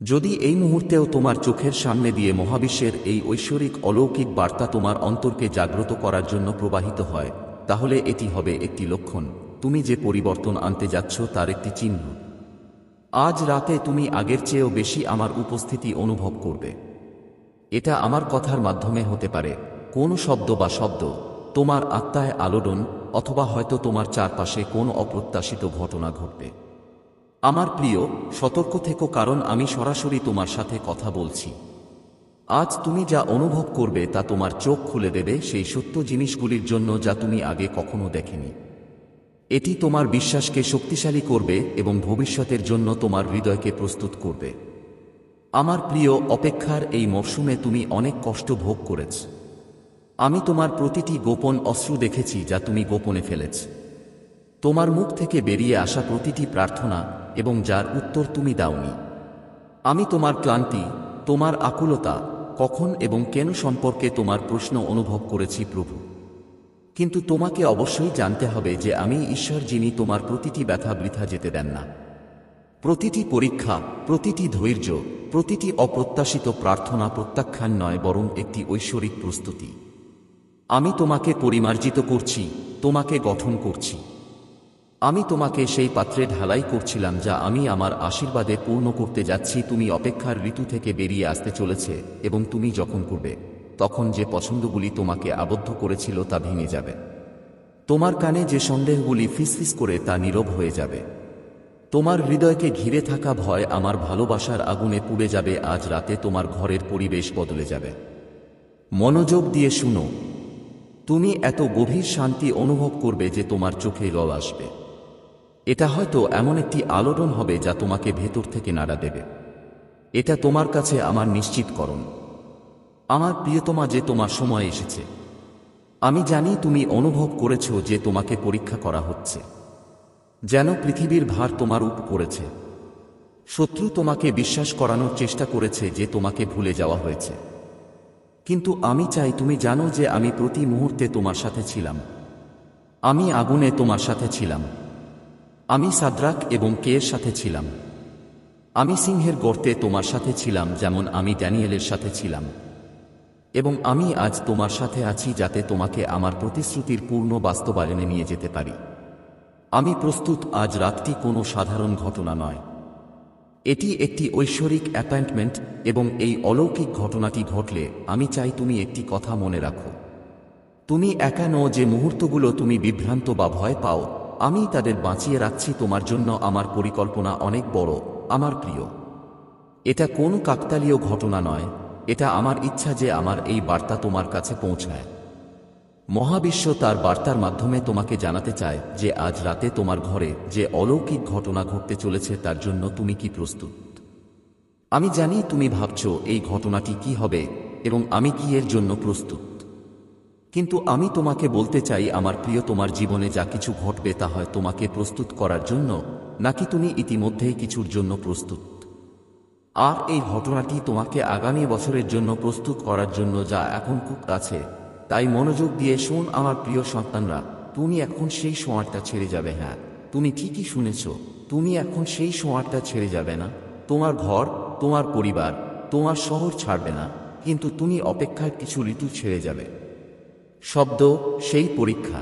যদি এই মুহূর্তেও তোমার চোখের সামনে দিয়ে মহাবিশ্বের এই ঐশ্বরিক অলৌকিক বার্তা তোমার অন্তরকে জাগ্রত করার জন্য প্রবাহিত হয়, তাহলে এটি হবে একটি লক্ষণ। তুমি যে পরিবর্তন আনতে যাচ্ছ তার একটি চিহ্ন। আজ রাতে তুমি আগের চেয়েও বেশি আমার উপস্থিতি অনুভব করবে। এটা আমার কথার মাধ্যমে হতে পারে। কোন শব্দ বা শব্দ, তোমার আত্মায় আলোড়ন, অথবা হয়তো তোমার চারপাশে কোন অপ্রত্যাশিত ঘটনা ঘটবে। আমার প্রিয়, সতর্ক থেকো কারণ আমি সরাসরি তোমার সাথে কথা বলছি। আজ তুমি যা অনুভব করবে তা তোমার চোখ খুলে দেবে সেই সত্য জিনিসগুলির জন্য যা তুমি আগে কখনো দেখেনি। এটি তোমার বিশ্বাসকে শক্তিশালী করবে এবং ভবিষ্যতের জন্য তোমার হৃদয়কে প্রস্তুত করবে। আমার প্রিয়, অপেক্ষার এই মরশুমে তুমি অনেক কষ্ট ভোগ করেছ। আমি তোমার প্রতিটি গোপন অশ্রু দেখেছি যা তুমি গোপনে ফেলেছ। তোমার মুখ থেকে বেরিয়ে আসা প্রতিটি প্রার্থনা এবং যার উত্তর তুমি দাওনি। আমি তোমার ক্লান্তি, তোমার আকুলতা, কখন এবং কেন সম্পর্কে তোমার প্রশ্ন অনুভব করেছি প্রভু। কিন্তু তোমাকে অবশ্যই জানতে হবে যে আমি ঈশ্বর যিনি তোমার প্রতিটি ব্যথা বৃথা যেতে দেন না। প্রতিটি পরীক্ষা, প্রতিটি ধৈর্য, প্রতিটি অপ্রত্যাশিত প্রার্থনা প্রত্যাখ্যান নয় বরং একটি ঐশ্বরিক প্রস্তুতি। আমি তোমাকে পরিমার্জিত করছি, তোমাকে গঠন করছি। আমি তোমাকে সেই পাত্রে ঢালাই করছিলাম যা আমি আমার আশীর্বাদে পূর্ণ করতে যাচ্ছি। তুমি অপেক্ষার ঋতু থেকে বেরিয়ে আসতে চলেছে এবং তুমি যখন করবে, তখন যে পছন্দগুলি তোমাকে আবদ্ধ করেছিল তা ভেঙে যাবে। তোমার কানে যে সন্দেহগুলি ফিসফিস করে তা নীরব হয়ে যাবে। তোমার হৃদয়কে ঘিরে থাকা ভয় আমার ভালোবাসার আগুনে পুড়ে যাবে। আজ রাতে তোমার ঘরের পরিবেশ বদলে যাবে। মনোযোগ দিয়ে শুনো। তুমি এত গভীর শান্তি অনুভব করবে যে তোমার চোখে জল আসবে। এটা হয়তো এমন একটি আলোড়ন হবে যা তোমাকে ভেতর থেকে নাড়া দেবে। এটা তোমার কাছে আমার নিশ্চিতকরণ আমার প্রিয়তমা যে তোমার সময় এসেছে। আমি জানি তুমি অনুভব করেছ যে তোমাকে পরীক্ষা করা হচ্ছে। যেন পৃথিবীর ভার তোমার উপ করেছে শত্রু তোমাকে বিশ্বাস করানোর চেষ্টা করেছে যে তোমাকে ভুলে যাওয়া হয়েছে। কিন্তু আমি চাই তুমি জানো যে আমি প্রতি মুহূর্তে তোমার সাথে ছিলাম। আমি আগুনে তোমার সাথে ছিলাম। আমি সাদ্রাক এবং কেয়ের সাথে ছিলাম? আমি সিংহের গর্তে তোমার সাথে ছিলাম যেমন আমি ড্যানিয়েলের সাথে ছিলাম। এবং আমি আজ তোমার সাথে আছি যাতে তোমাকে আমার প্রতিশ্রুতির পূর্ণ বাস্তবায়নে নিয়ে যেতে পারি। আমি প্রস্তুত, আজ রাতটি কোনো সাধারণ ঘটনা নয়। এটি একটি ঐশ্বরিক অ্যাপয়েন্টমেন্ট এবং এই অলৌকিক ঘটনাটি ঘটলে আমি চাই তুমি একটি কথা মনে রাখো। তুমি একা নও যে মুহূর্তগুলো তুমি বিভ্রান্ত বা ভয় পাও। আমি তাদের বাঁচিয়ে রাখছি তোমার জন্য আমার পরিকল্পনা অনেক বড়, আমার প্রিয়। এটা কোন কাকতালীয় ঘটনা নয়, এটা আমার ইচ্ছা যে আমার এই বার্তা তোমার কাছে পৌঁছায়। মহাবিশ্ব তার বার্তার মাধ্যমে তোমাকে জানাতে চায় যে আজ রাতে তোমার ঘরে যে অলৌকিক ঘটনা ঘটতে চলেছে তার জন্য তুমি কি প্রস্তুত। আমি জানি তুমি ভাবছ এই ঘটনাটি কি হবে এবং আমি কি এর জন্য প্রস্তুত। কিন্তু আমি তোমাকে বলতে চাই, আমার প্রিয়, তোমার জীবনে যা কিছু ঘটবে তা হয় তোমাকে প্রস্তুত করার জন্য, নাকি তুমি ইতিমধ্যেই কিছুর জন্য প্রস্তুত? আর এই ঘটনাটি তোমাকে আগামী বছরের জন্য প্রস্তুত করার জন্য যা এখন খুব কাছে, তাই মনোযোগ দিয়ে শোন আমার প্রিয় সন্তানরা, তুমি এখন সেই সোঁয়ারটা ছেড়ে যাবে হ্যাঁ? তুমি ঠিকই শুনেছ, তুমি এখন সেই সোঁয়ারটা ছেড়ে যাবে না? তোমার ঘর, তোমার পরিবার, তোমার শহর ছাড়বে না, কিন্তু তুমি অপেক্ষার কিছু ঋতু ছেড়ে যাবে। শব্দ সেই পরীক্ষা।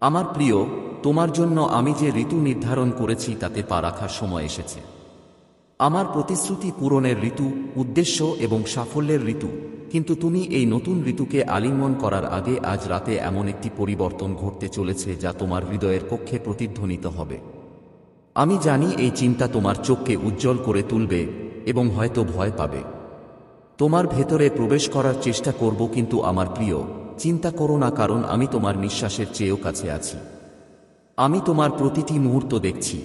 আমার প্রিয়, তোমার জন্য আমি যে ঋতু নির্ধারণ করেছি তাতে পা রাখার সময় এসেছে। আমার প্রতিশ্রুতি পূরণের ঋতু, উদ্দেশ্য এবং সাফল্যের ঋতু, কিন্তু তুমি এই নতুন ঋতুকে আলিঙ্গন করার আগে আজ রাতে এমন একটি পরিবর্তন ঘটতে চলেছে যা তোমার হৃদয়ের কক্ষে প্রতিধ্বনিত হবে। আমি জানি এই চিন্তা তোমার চোখকে উজ্জ্বল করে তুলবে এবং হয়তো ভয় পাবে। তোমার ভেতরে প্রবেশ করার চেষ্টা করব কিন্তু আমার প্রিয় চিন্তা করো না, কারণ আমি তোমার নিঃশ্বাসের চেয়েও কাছে আছি। আমি তোমার প্রতিটি মুহূর্ত দেখছি।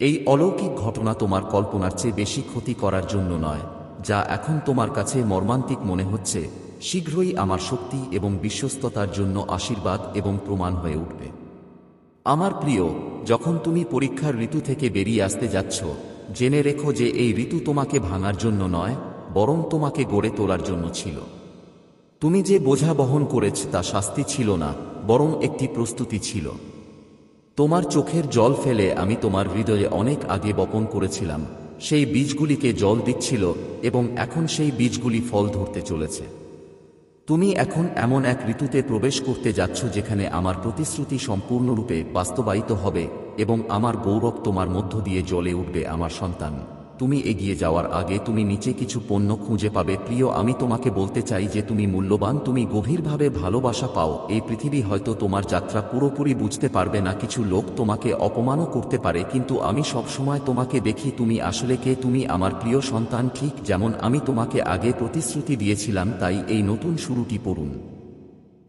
এই অলৌকিক ঘটনা তোমার কল্পনার চেয়ে বেশি ক্ষতি করার জন্য নয়, যা এখন তোমার কাছে মর্মান্তিক মনে হচ্ছে, শীঘ্রই আমার শক্তি এবং বিশ্বস্ততার জন্য আশীর্বাদ এবং প্রমাণ হয়ে উঠবে। আমার প্রিয়, যখন তুমি পরীক্ষার ঋতু থেকে বেরিয়ে আসতে যাচ্ছ, জেনে রেখো যে এই ঋতু তোমাকে ভাঙার জন্য নয়, বরং তোমাকে গড়ে তোলার জন্য ছিল। তুমি যে বোঝা বহন করেছ তা শাস্তি ছিল না, বরং একটি প্রস্তুতি ছিল। তোমার চোখের জল ফেলে আমি তোমার হৃদয়ে অনেক আগে বপন করেছিলাম, সেই বীজগুলিকে জল দিচ্ছিল এবং এখন সেই বীজগুলি ফল ধরতে চলেছে। তুমি এখন এমন এক ঋতুতে প্রবেশ করতে যাচ্ছ যেখানে আমার প্রতিশ্রুতি সম্পূর্ণরূপে বাস্তবায়িত হবে এবং আমার গৌরব তোমার মধ্য দিয়ে জ্বলে উঠবে আমার সন্তান। তুমি এগিয়ে যাওয়ার আগে তুমি নিচে কিছু পণ্য খুঁজে পাবে। প্রিয়, আমি তোমাকে বলতে চাই যে তুমি মূল্যবান, তুমি গভীরভাবে ভালোবাসা পাও। এই পৃথিবী হয়তো তোমার যাত্রা পুরোপুরি বুঝতে পারবে না, কিছু লোক তোমাকে অপমানও করতে পারে, কিন্তু আমি সবসময় তোমাকে দেখি তুমি আসলে কে, তুমি আমার প্রিয় সন্তান, ঠিক যেমন আমি তোমাকে আগে প্রতিশ্রুতি দিয়েছিলাম, তাই এই নতুন শুরুটি পড়ুন।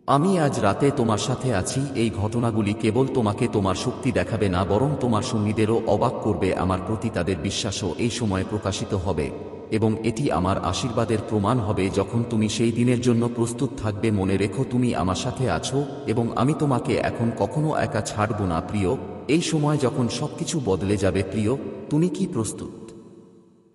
আমি আজ রাতে তোমার সাথে আছি, এই ঘটনাগুলি কেবল তোমাকে তোমার শক্তি দেখাবে না, বরং তোমার সঙ্গীদেরও অবাক করবে, আমার প্রতি তাদের বিশ্বাসও এই সময়ে প্রকাশিত হবে, এবং এটি আমার আশীর্বাদের প্রমাণ হবে, যখন তুমি সেই দিনের জন্য প্রস্তুত থাকবে, মনে রেখো তুমি আমার সাথে আছো, এবং আমি তোমাকে এখন কখনো একা ছাড়ব না, প্রিয়, এই সময় যখন সবকিছু বদলে যাবে, প্রিয়, তুমি কি প্রস্তুত?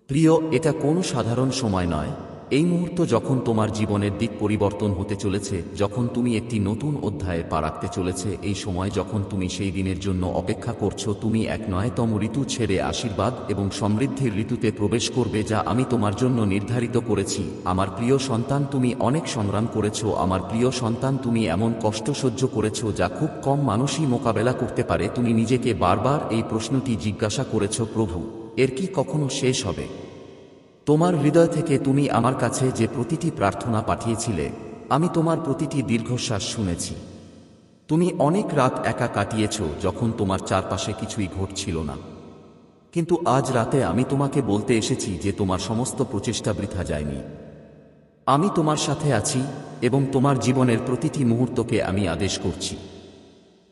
প্রিয়, এটা কোনো সাধারণ সময় নয়। এই মুহূর্ত যখন তোমার জীবনের দিক পরিবর্তন হতে চলেছে, যখন তুমি একটি নতুন অধ্যায়ে পা রাখতে চলেছে, এই সময় যখন তুমি সেই দিনের জন্য অপেক্ষা করছ, তুমি এক নয়তম ঋতু ছেড়ে আশীর্বাদ এবং সমৃদ্ধির ঋতুতে প্রবেশ করবে যা আমি তোমার জন্য নির্ধারিত করেছি। আমার প্রিয় সন্তান, তুমি অনেক সংগ্রাম করেছ। আমার প্রিয় সন্তান, তুমি এমন কষ্ট সহ্য করেছ যা খুব কম মানুষই মোকাবেলা করতে পারে। তুমি নিজেকে বারবার এই প্রশ্নটি জিজ্ঞাসা করেছ, প্রভু, এর কি কখনো শেষ হবে? তোমার হৃদয় থেকে তুমি আমার কাছে যে প্রতিটি প্রার্থনা পাঠিয়েছিলে, আমি তোমার প্রতিটি দীর্ঘশ্বাস শুনেছি। তুমি অনেক রাত একা কাটিয়েছ যখন তোমার চারপাশে কিছুই ঘটছিল না। কিন্তু আজ রাতে আমি তোমাকে বলতে এসেছি যে তোমার সমস্ত প্রচেষ্টা বৃথা যায়নি। আমি তোমার সাথে আছি এবং তোমার জীবনের প্রতিটি মুহূর্তকে আমি আদেশ করছি।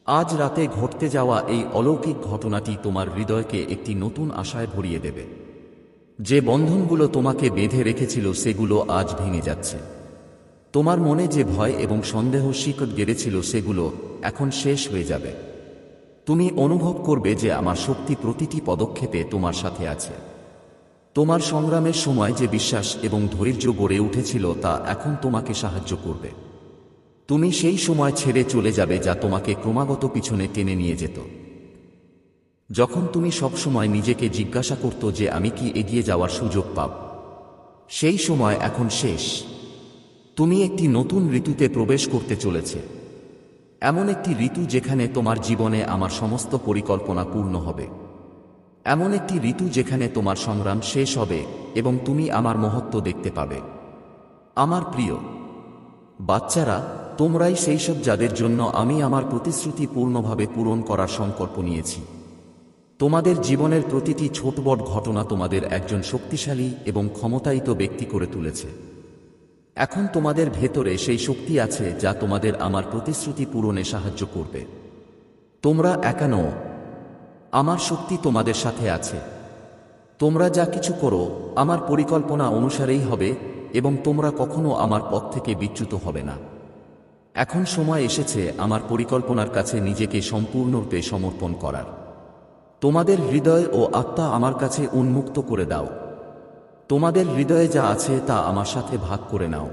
আজ রাতে ঘটতে যাওয়া এই অলৌকিক ঘটনাটি তোমার হৃদয়কে একটি নতুন আশায় ভরিয়ে দেবে। যে বন্ধনগুলো তোমাকে বেঁধে রেখেছিল, সেগুলো আজ ভেঙে যাচ্ছে। তোমার মনে যে ভয় এবং সন্দেহ শিকট গেড়েছিল, সেগুলো এখন শেষ হয়ে যাবে। তুমি অনুভব করবে যে আমার শক্তি প্রতিটি পদক্ষেপে তোমার সাথে আছে। তোমার সংগ্রামের সময় যে বিশ্বাস এবং ধৈর্য গড়ে উঠেছিল, তা এখন তোমাকে সাহায্য করবে। তুমি সেই সময় ছেড়ে চলে যাবে, যা তোমাকে ক্রমাগত পিছনে টেনে নিয়ে যেত। যখন তুমি সবসময় নিজেকে জিজ্ঞাসা করত যে আমি কি এগিয়ে যাওয়ার সুযোগ পাব, সেই সময় এখন শেষ। তুমি একটি নতুন ঋতুতে প্রবেশ করতে চলেছে। এমন একটি ঋতু যেখানে তোমার জীবনে আমার সমস্ত পরিকল্পনা পূর্ণ হবে। এমন একটি ঋতু যেখানে তোমার সংগ্রাম শেষ হবে এবং তুমি আমার মহত্ব দেখতে পাবে। আমার প্রিয়, বাচ্চারা, তোমরাই সেই সব যাদের জন্য আমি আমার প্রতিশ্রুতি পূর্ণভাবে পূরণ করার সংকল্প নিয়েছি। তোমাদের জীবনের প্রতিটি ছোট বড় ঘটনা তোমাদের একজন শক্তিশালী এবং ক্ষমতায়িত ব্যক্তি করে তুলেছে। এখন তোমাদের ভেতরে সেই শক্তি আছে যা তোমাদের আমার প্রতিশ্রুতি পূরণে সাহায্য করবে। তোমরা একা নও। আমার শক্তি তোমাদের সাথে আছে। তোমরা যা কিছু করো, আমার পরিকল্পনা অনুসারেই হবে এবং তোমরা কখনো আমার পথ থেকে বিচ্যুত হবে না। এখন সময় এসেছে আমার পরিকল্পনার কাছে নিজেকে সম্পূর্ণরূপে সমর্পণ করার। তোমাদের হৃদয় ও আত্মা আমার কাছে উন্মুক্ত করে দাও। তোমাদের হৃদয়ে যা আছে তা আমার সাথে ভাগ করে নাও।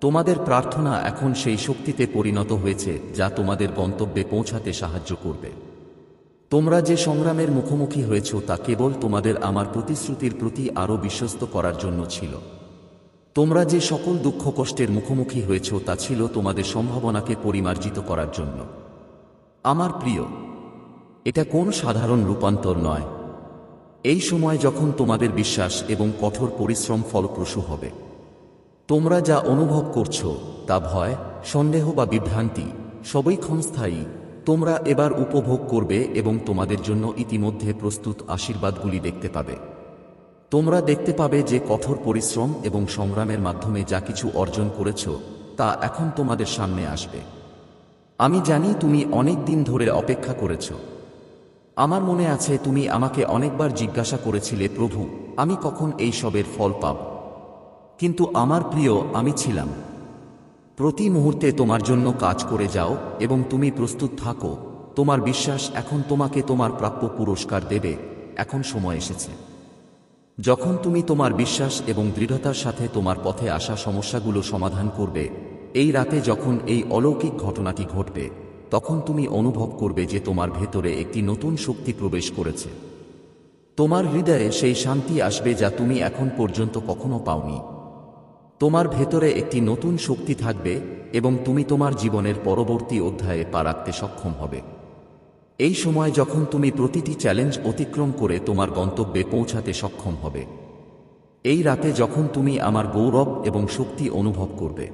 তোমাদের প্রার্থনা এখন সেই শক্তিতে পরিণত হয়েছে, যা তোমাদের গন্তব্যে পৌঁছাতে সাহায্য করবে। তোমরা যে সংগ্রামের মুখোমুখি হয়েছ, তা কেবল তোমাদের আমার প্রতিশ্রুতির প্রতি আরও বিশ্বস্ত করার জন্য ছিল। তোমরা যে সকল দুঃখ কষ্টের মুখোমুখি হয়েছ, তা ছিল তোমাদের সম্ভাবনাকে পরিমার্জিত করার জন্য। আমার প্রিয় এটা কোন সাধারণ রূপান্তর নয়। এই সময় যখন তোমাদের বিশ্বাস এবং কঠোর পরিশ্রম ফলপ্রসূ হবে। তোমরা যা অনুভব করছ, তা ভয়, সন্দেহ বা বিভ্রান্তি, সবই ক্ষণস্থায়ী। তোমরা এবার উপভোগ করবে এবং তোমাদের জন্য ইতিমধ্যে প্রস্তুত আশীর্বাদগুলি দেখতে পাবে। তোমরা দেখতে পাবে যে কঠোর পরিশ্রম এবং সংগ্রামের মাধ্যমে যা কিছু অর্জন করেছ, তা এখন তোমাদের সামনে আসবে। আমি জানি তুমি অনেক দিন ধরে অপেক্ষা করেছ। আমার মনে আছে তুমি আমাকে অনেকবার জিজ্ঞাসা করেছিলে, প্রভু, আমি কখন এই সবের ফল পাব? কিন্তু আমার প্রিয়, আমি ছিলাম। প্রতি মুহূর্তে তোমার জন্য কাজ করে যাও এবং তুমি প্রস্তুত থাকো। তোমার বিশ্বাস এখন তোমাকে তোমার প্রাপ্য পুরস্কার দেবে। এখন সময় এসেছে। যখন তুমি তোমার বিশ্বাস এবং দৃঢ়তার সাথে তোমার পথে আসা সমস্যাগুলো সমাধান করবে, এই রাতে যখন এই অলৌকিক ঘটনাটি ঘটবে তখন তুমি অনুভব করবে যে তোমার ভেতরে একটি নতুন শক্তি প্রবেশ করেছে। তোমার হৃদয়ে সেই শান্তি আসবে যা তুমি এখন পর্যন্ত কখনো পাওনি। তোমার ভেতরে একটি নতুন শক্তি থাকবে এবং তুমি তোমার জীবনের পরবর্তী অধ্যায়ে পা রাখতে সক্ষম হবে। এই সময় যখন তুমি প্রতিটি চ্যালেঞ্জ অতিক্রম করে তোমার গন্তব্যে পৌঁছাতে সক্ষম হবে। এই রাতে যখন তুমি আমার গৌরব এবং শক্তি অনুভব করবে,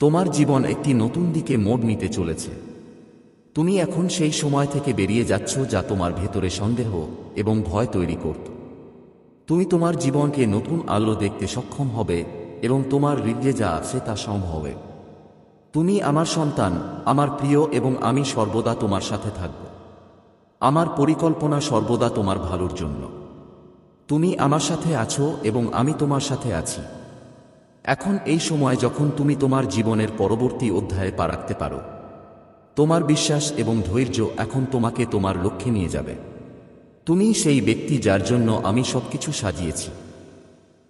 তোমার জীবন একটি নতুন দিকে মোড় নিতে চলেছে। তুমি এখন সেই সময় থেকে বেরিয়ে যাচ্ছ যা তোমার ভেতরে সন্দেহ এবং ভয় তৈরি করত। তুমি তোমার জীবনকে নতুন আলো দেখতে সক্ষম হবে এবং তোমার হৃদয়ে যা আছে তা সম্ভবে তুমি আমার সন্তান, আমার প্রিয় এবং আমি সর্বদা তোমার সাথে থাকব। আমার পরিকল্পনা সর্বদা তোমার ভালোর জন্য। তুমি আমার সাথে আছো এবং আমি তোমার সাথে আছি। এখন এই সময় যখন তুমি তোমার জীবনের পরবর্তী অধ্যায়ে পা রাখতে পারো তোমার বিশ্বাস এবং ধৈর্য এখন তোমাকে তোমার লক্ষ্যে নিয়ে যাবে। তুমি সেই ব্যক্তি যার জন্য আমি সবকিছু সাজিয়েছি।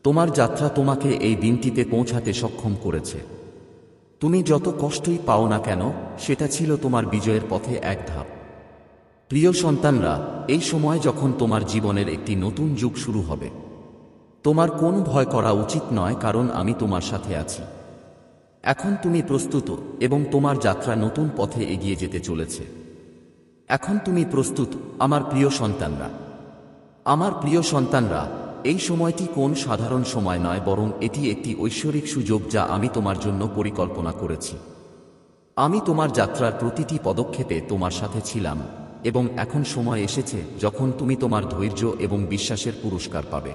তোমার যাত্রা তোমাকে এই দিনটিতে পৌঁছাতে সক্ষম করেছে। তুমি যত কষ্টই পাও না কেন, সেটা ছিল তোমার বিজয়ের পথে এক ধাপ। প্রিয় সন্তানরা, এই সময় যখন তোমার জীবনের একটি নতুন যুগ শুরু হবে, তোমার কোন ভয় করা উচিত নয় কারণ আমি তোমার সাথে আছি। এখন তুমি প্রস্তুত এবং তোমার যাত্রা নতুন পথে এগিয়ে যেতে চলেছে। এখন তুমি প্রস্তুত, আমার প্রিয় সন্তানরা। আমার প্রিয় সন্তানরা, এই সময়টি কোন সাধারণ সময় নয়, বরং এটি একটি ঐশ্বরিক সুযোগ যা আমি তোমার জন্য পরিকল্পনা করেছি। আমি তোমার যাত্রার প্রতিটি পদক্ষেপে তোমার সাথে ছিলাম, এবং এখন সময় এসেছে যখন তুমি তোমার ধৈর্য এবং বিশ্বাসের পুরস্কার পাবে।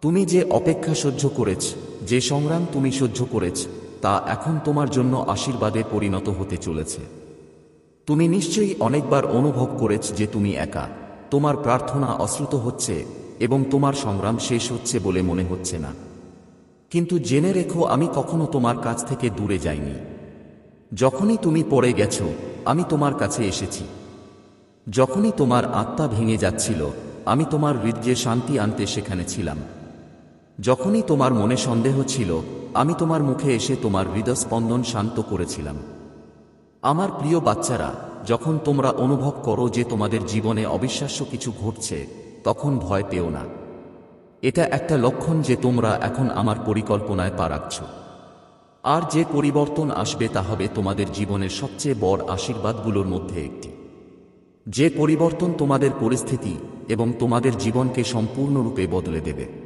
তুমি যে অপেক্ষা সহ্য করেছ, যে সংগ্রাম তুমি সহ্য করেছ তা এখন তোমার জন্য আশীর্বাদে পরিণত হতে চলেছে। তুমি নিশ্চয়ই অনেকবার অনুভব করেছ যে তুমি একা। তোমার প্রার্থনা অশ্রুত হচ্ছে এবং তোমার সংগ্রাম শেষ হচ্ছে বলে মনে হচ্ছে না। কিন্তু জেনে রেখো, আমি কখনো তোমার কাছ থেকে দূরে যাইনি। যখনই তুমি পড়ে গেছ, আমি তোমার কাছে এসেছি। যখনই তোমার আত্মা ভেঙে যাচ্ছিল, আমি তোমার হৃদয়ে শান্তি আনতে সেখানে ছিলাম। যখনই তোমার মনে সন্দেহ ছিল আমি তোমার মুখে এসে তোমার হৃদস্পন্দন শান্ত করেছিলাম। আমার প্রিয় বাচ্চারা, যখন তোমরা অনুভব করো যে তোমাদের জীবনে অবিশ্বাস্য কিছু ঘটছে, তখন ভয় পেও না। এটা একটা লক্ষণ যে তোমরা এখন আমার পরিকল্পনায় পা রাখছ। আর যে পরিবর্তন আসবে তা হবে তোমাদের জীবনের সবচেয়ে বড় আশীর্বাদগুলোর মধ্যে একটি। যে পরিবর্তন তোমাদের পরিস্থিতি এবং তোমাদের জীবনকে সম্পূর্ণরূপে বদলে দেবে।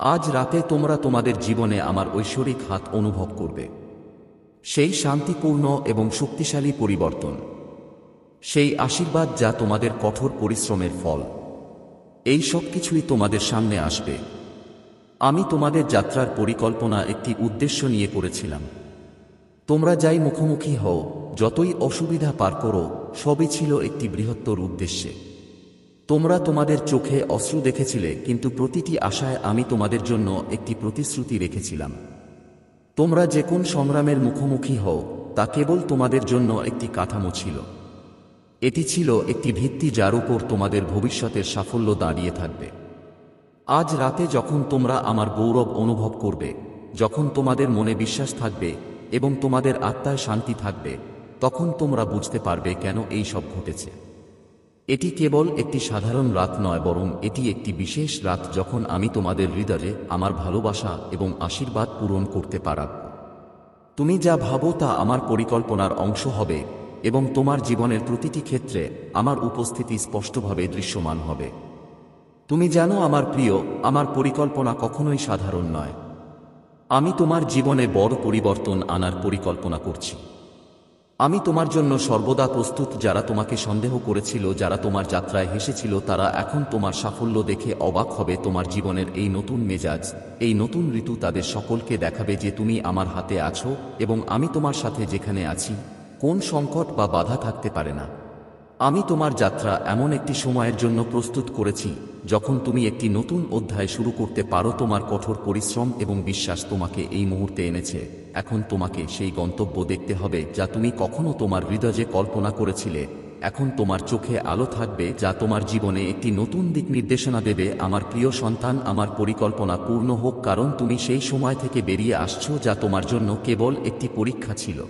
আজ রাতে তোমরা তোমাদের জীবনে আমার ঐশ্বরিক হাত অনুভব করবে। সেই শান্তিপূর্ণ এবং শক্তিশালী পরিবর্তন। সেই আশীর্বাদ যা তোমাদের কঠোর পরিশ্রমের ফল। এই সব কিছুই তোমাদের সামনে আসবে। আমি তোমাদের যাত্রার পরিকল্পনা একটি উদ্দেশ্য নিয়ে করেছিলাম। তোমরা যাই মুখোমুখি হও, যতই অসুবিধা পার করো, সবই ছিল একটি বৃহত্তর উদ্দেশ্যে। তোমরা তোমাদের চোখে অশ্রু দেখেছিলে, কিন্তু প্রতিটি আশায় আমি তোমাদের জন্য একটি প্রতিশ্রুতি রেখেছিলাম। তোমরা যে কোন সংগ্রামের মুখোমুখি হও, তা কেবল তোমাদের জন্য একটি কাঠামো ছিল। এটি ছিল একটি ভিত্তি যার উপর তোমাদের ভবিষ্যতের সাফল্য দাঁড়িয়ে থাকবে। আজ রাতে যখন তোমরা আমার গৌরব অনুভব করবে, যখন তোমাদের মনে বিশ্বাস থাকবে এবং তোমাদের আত্মায় শান্তি থাকবে, তখন তোমরা বুঝতে পারবে কেন এই সব ঘটেছে। এটি কেবল একটি সাধারণ রাত নয়, বরং এটি একটি বিশেষ রাত যখন আমি তোমাদের হৃদয়ে আমার ভালোবাসা এবং আশীর্বাদ পূরণ করতে পারাব তুমি যা ভাবো তা আমার পরিকল্পনার অংশ হবে, এবং তোমার জীবনের প্রতিটি ক্ষেত্রে আমার উপস্থিতি স্পষ্টভাবে দৃশ্যমান হবে। তুমি জানো আমার প্রিয়, আমার পরিকল্পনা কখনোই সাধারণ নয়। আমি তোমার জীবনে বড় পরিবর্তন আনার পরিকল্পনা করছি। আমি তোমার জন্য সর্বদা প্রস্তুত যারা তোমাকে সন্দেহ করেছিল, যারা তোমার যাত্রায় হেসেছিল, তারা এখন তোমার সাফল্য দেখে অবাক হবে। তোমার জীবনের এই নতুন মেজাজ, এই নতুন ঋতু তাদের সকলকে দেখাবে যে তুমি আমার হাতে আছো এবং আমি তোমার সাথে যেখানে আছি, কোন সংকট বা বাধা থাকতে পারে না। আমি তোমার যাত্রা এমন একটি সময়ের জন্য প্রস্তুত করেছি, যখন তুমি একটি নতুন অধ্যায় শুরু করতে পারো। তোমার কঠোর পরিশ্রম এবং বিশ্বাস তোমাকে এই মুহূর্তে এনেছে। এখন তোমাকে সেই গন্তব্য দেখতে হবে যা তুমি কখনো তোমার হৃদয়ে কল্পনা করেছিলে। এখন তোমার চোখে আলো থাকবে যা তোমার জীবনে একটি নতুন দিক নির্দেশনা দেবে। আমার প্রিয় সন্তান, আমার পরিকল্পনা পূর্ণ হোক, কারণ তুমি সেই সময় থেকে বেরিয়ে আসছো যা তোমার জন্য কেবল একটি পরীক্ষা ছিল।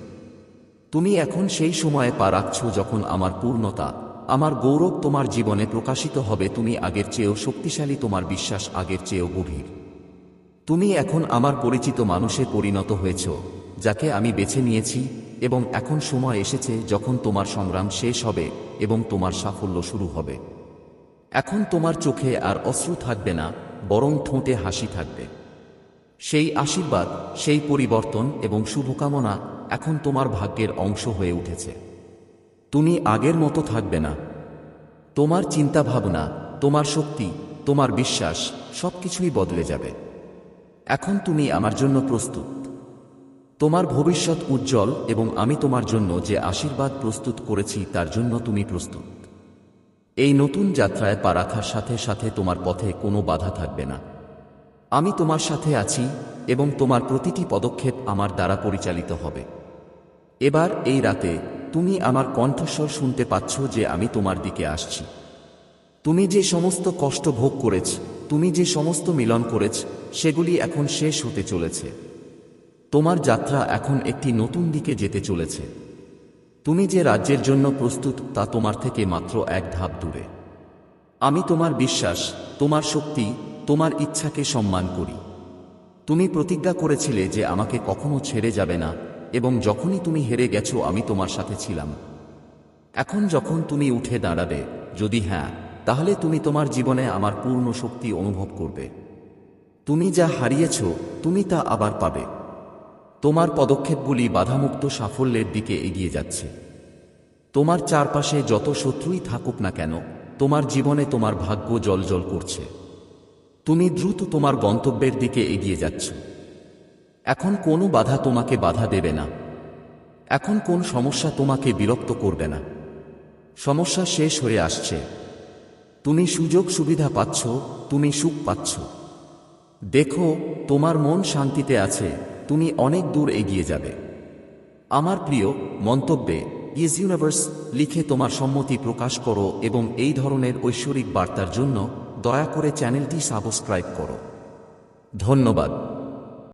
তুমি এখন সেই সময়ে পা রাখছ যখন আমার পূর্ণতা, আমার গৌরব তোমার জীবনে প্রকাশিত হবে। তুমি আগের চেয়েও শক্তিশালী, তোমার বিশ্বাস আগের চেয়েও গভীর। তুমি এখন আমার পরিচিত মানুষে পরিণত হয়েছ, যাকে আমি বেছে নিয়েছি, এবং এখন সময় এসেছে যখন তোমার সংগ্রাম শেষ হবে এবং তোমার সাফল্য শুরু হবে। এখন তোমার চোখে আর অশ্রু থাকবে না, বরং ঠোঁটে হাসি থাকবে। সেই আশীর্বাদ, সেই পরিবর্তন এবং শুভকামনা এখন তোমার ভাগ্যের অংশ হয়ে উঠেছে। তুমি আগের মতো থাকবে না। তোমার চিন্তাভাবনা, তোমার শক্তি, তোমার বিশ্বাস সবকিছুই বদলে যাবে। এখন তুমি আমার জন্য প্রস্তুত। তোমার ভবিষ্যৎ উজ্জ্বল এবং আমি তোমার জন্য যে আশীর্বাদ প্রস্তুত করেছি, তার জন্য তুমি প্রস্তুত। এই নতুন যাত্রায় পা রাখার সাথে সাথে তোমার পথে কোনো বাধা থাকবে না। আমি তোমার সাথে আছি এবং তোমার প্রতিটি পদক্ষেপ আমার দ্বারা পরিচালিত হবে। এবার এই রাতে তুমি আমার কণ্ঠস্বর শুনতে পাচ্ছ যে আমি তোমার দিকে আসছি। তুমি যে সমস্ত কষ্ট ভোগ করেছ তুমি যে সমস্ত মিলন করেছ, সেগুলি এখন শেষ হতে চলেছে। তোমার যাত্রা এখন একটি নতুন দিকে যেতে চলেছে। তুমি যে রাজ্যের জন্য প্রস্তুত, তা তোমার থেকে মাত্র এক ধাপ দূরে। আমি তোমার বিশ্বাস, তোমার শক্তি, তোমার ইচ্ছাকে সম্মান করি। তুমি প্রতিজ্ঞা করেছিলে যে আমাকে কখনো ছেড়ে যাবে না, এবং যখনই তুমি হেরে গেছো, আমি তোমার সাথে ছিলাম। এখন যখন তুমি উঠে দাঁড়াবে, যদি হ্যাঁ তাহলে তুমি তোমার জীবনে আমার পূর্ণ শক্তি অনুভব করবে। তুমি যা হারিয়েছ, তুমি তা আবার পাবে। তোমার পদক্ষেপগুলি বাধামুক্ত সাফল্যের দিকে এগিয়ে যাচ্ছে। তোমার চারপাশে যত শত্রুই থাকুক না কেন, তোমার জীবনে তোমার ভাগ্য জলজল করছে। তুমি দ্রুত তোমার গন্তব্যের দিকে এগিয়ে যাচ্ছ। এখন কোনো বাধা তোমাকে বাধা দেবে না। এখন কোন সমস্যা তোমাকে বিরক্ত করবে না। সমস্যা শেষ হয়ে আসছে। তুমি সুযোগ সুবিধা পাচ্ছ, তুমি সুখ পাচ্ছ। দেখো, তোমার মন শান্তিতে আছে, তুমি অনেক দূর এগিয়ে যাবে। আমার প্রিয়, মন্তব্যে ইজ ইউনিভার্স লিখে তোমার সম্মতি প্রকাশ করো এবং এই ধরনের ঐশ্বরিক বার্তার জন্য দয়া করে চ্যানেলটি সাবস্ক্রাইব করো। ধন্যবাদ।